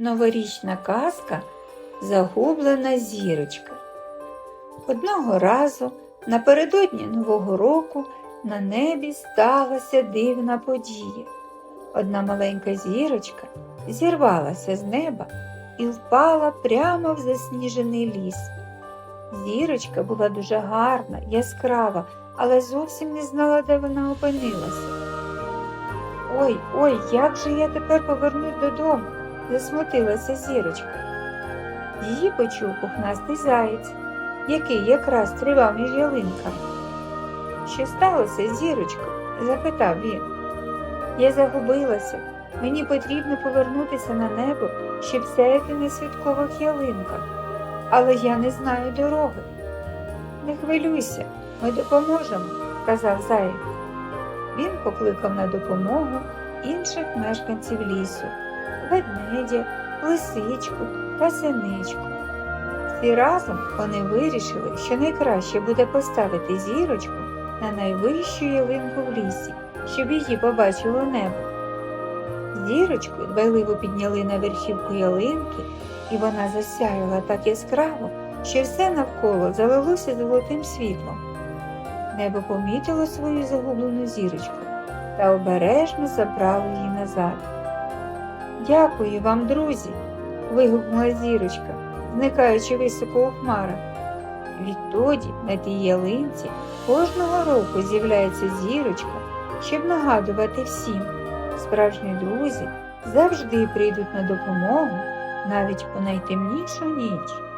Новорічна казка Загублена зірочка. Одного разу напередодні Нового року на небі сталася дивна подія. Одна маленька зірочка зірвалася з неба і впала прямо в засніжений ліс. Зірочка була дуже гарна, яскрава, але зовсім не знала, де вона опинилася. Ой, ой, як же я тепер повернусь додому? Засмутилася зірочка. Її почув пухнастий заєць, який якраз тривав між ялинками. Що сталося, зірочко? запитав він. Я загубилася. Мені потрібно повернутися на небо, щоб сяяти на святкових ялинках, але я не знаю дороги. Не хвилюйся, ми допоможемо, сказав заєць. Він покликав на допомогу інших мешканців лісу ведмедя, лисичку та синичку. Всі разом вони вирішили, що найкраще буде поставити зірочку на найвищу ялинку в лісі, щоб її побачило небо. Зірочку дбайливо підняли на верхівку ялинки, і вона засяяла так яскраво, що все навколо залилося золотим світлом. Небо помітило свою загублену зірочку та обережно забрало її назад. Дякую вам, друзі. вигукнула зірочка, зникаючи високо у хмарах. Відтоді на тій ялинці кожного року з'являється зірочка, щоб нагадувати всім, справжні друзі завжди прийдуть на допомогу навіть у найтемнішу ніч.